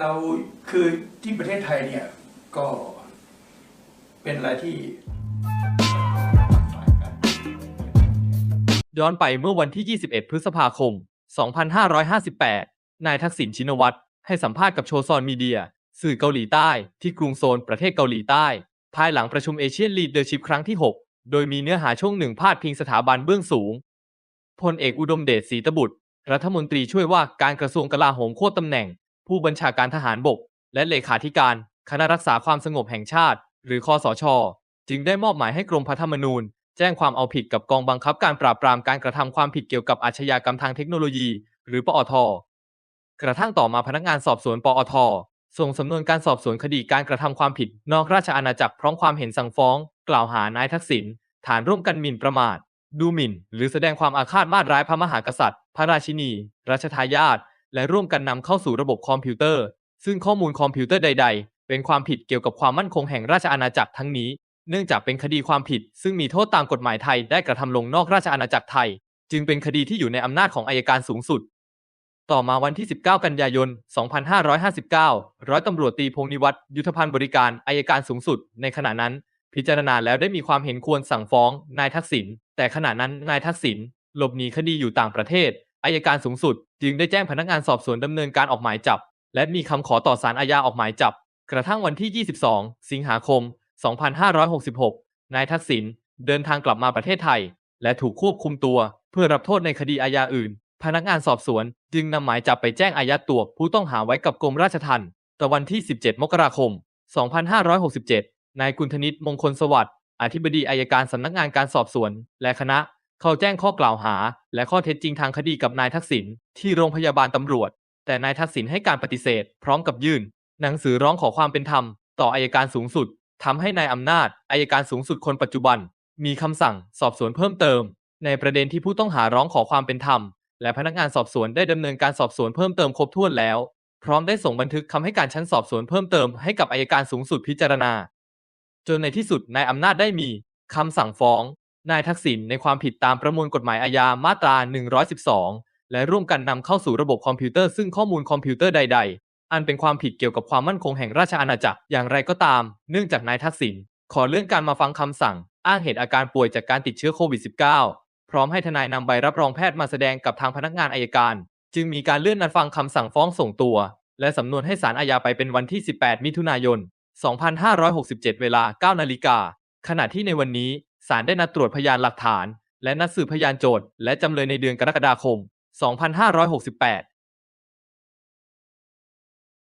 เราคือที่ประเทศไทยเนี่ยก็เป็นอะไรที่ย้อนไปเมื่อวันที่ 21 พฤษภาคม 2558 นายทักษิณชินวัตรให้สัมภาษณ์กับโชซอนมีเดีย สื่อเกาหลีใต้ที่กรุงโซลประเทศเกาหลีใต้ ภายหลังประชุมเอเชียนลีดเดอร์ชิพครั้งที่ 6 โดยมีเนื้อหาช่วงหนึ่งพาดพิงสถาบันเบื้องสูง พลเอกอุดมเดชศรีตบุตร รัฐมนตรีช่วยว่าการกระทรวงกลาโหมควบตำแหน่ง ผู้บัญชาการทหารบก และเลขาธิการ คณะรักษาความสงบแห่งชาติ หรือคอสช จึงได้มอบหมายให้กรมพระธรรมนูญ แจ้งความเอาผิดกับกองบังคับการปราบปรามการกระทำความผิดเกี่ยวกับอาชญากรรมทางเทคโนโลยี หรือปอท กระทั่งต่อมาพนักงานสอบสวนปอทส่งสำนวนการสอบสวนคดีการกระทำความผิด นอกราชอาณาจักรพร้อมความเห็นสั่งฟ้อง กล่าวหานายทักษิณฐานร่วมกันหมิ่นประมาท ดูหมิ่น หรือแสดงความอาฆาตมาตร้ายพระมหากษัตริย์ พระราชินี รัชทายาท และร่วมกันนำเข้าสู่ระบบคอมพิวเตอร์ ซึ่งข้อมูลคอมพิวเตอร์ใด ๆ เป็นความผิดเกี่ยวกับความมั่นคงแห่งราชอาณาจักรทั้งนี้ เนื่องจากเป็นคดีความผิด ซึ่งมีโทษตามกฎหมายไทยได้กระทำลงนอกราชอาณาจักรไทย จึงเป็นคดีที่อยู่ในอำนาจของอายการสูงสุด ต่อมาวันที่ 19 กันยายน 2559 ร้อยตำรวจตีพงษ์นิวัฒน์ยุทธพันธ์บริการอายการสูงสุด ในขณะนั้น พิจารณาแล้วได้มีความเห็นควรสั่งฟ้อง นายทักษิณแต่ขณะนั้นนายทักษิณหลบหนีคดีอยู่ต่างประเทศ อายการสูงสุด จึงได้แจ้งพนักงานสอบสวนดำเนินการออกหมายจับ และมีคำขอต่อศาลอาญาออกหมายจับ กระทั่งวันที่ 22 สิงหาคม 2566 นายทักษิณเดินทางกลับมาประเทศไทย และถูกควบคุมตัว เพื่อรับโทษในคดีอาญาอื่น พนักงานสอบสวน จึงนำหมายจับไปแจ้งอายัดตัวผู้ต้องหาไว้กับกรมราชทัณฑ์แต่วันที่ 17 มกราคม 2567 นายกุลธนิตมงคลสวัสดิ์อธิบดีอายการสำนักงานการสอบสวน และคณะ เขาแจ้งข้อกล่าวหา และข้อเท็จจริงทางคดีกับนายทักษิณที่โรงพยาบาลตำรวจ แต่นายทักษิณให้การปฏิเสธ พร้อมกับยื่น หนังสือร้องขอความเป็นธรรม ต่ออายการสูงสุดทำให้นายอำนาจอายการสูงสุดคนปัจจุบัน มีคำสั่งสอบสวนเพิ่มเติม ในประเด็นที่ผู้ต้องหาร้องขอความเป็นธรรม และพนักงานสอบสวนได้ดำเนินการสอบสวนเพิ่มเติมครบถ้วนแล้ว พร้อมได้ส่งบันทึกคำให้การชั้นสอบสวนเพิ่มเติมให้กับอายการสูงสุดพิจารณา จนในที่สุดนายอำนาจได้มีคำสั่งฟ้อง นายทักษิณในความผิดตามประมวลกฎหมายอาญามาตรา 112 และร่วมกันนำเข้าสู่ระบบคอมพิวเตอร์ซึ่งข้อมูลคอมพิวเตอร์ใด ๆ อันเป็นความผิดเกี่ยวกับความมั่นคงแห่งราชอาณาจักรอย่างไรก็ตาม เนื่องจากนายทักษิณขอเลื่อนการมาฟังคำสั่ง อ้างเหตุอาการป่วยจากการติดเชื้อโควิด -19 พร้อมให้ทนายนำใบรับรองแพทย์มาแสดงกับทางพนักงานอายการ จึงมีการเลื่อนนัดฟังคำสั่งฟ้องส่งตัว และสำนวนให้ศาลอาญาไปเป็นวันที่ 18 มิถุนายน 2567 เวลา 9 นาฬิกาขณะที่ในวันนี้ ศาลได้นัดตรวจพยานหลักฐาน และนัดสืบพยานโจทย์และจำเลยในเดือนกรกฎาคม 2568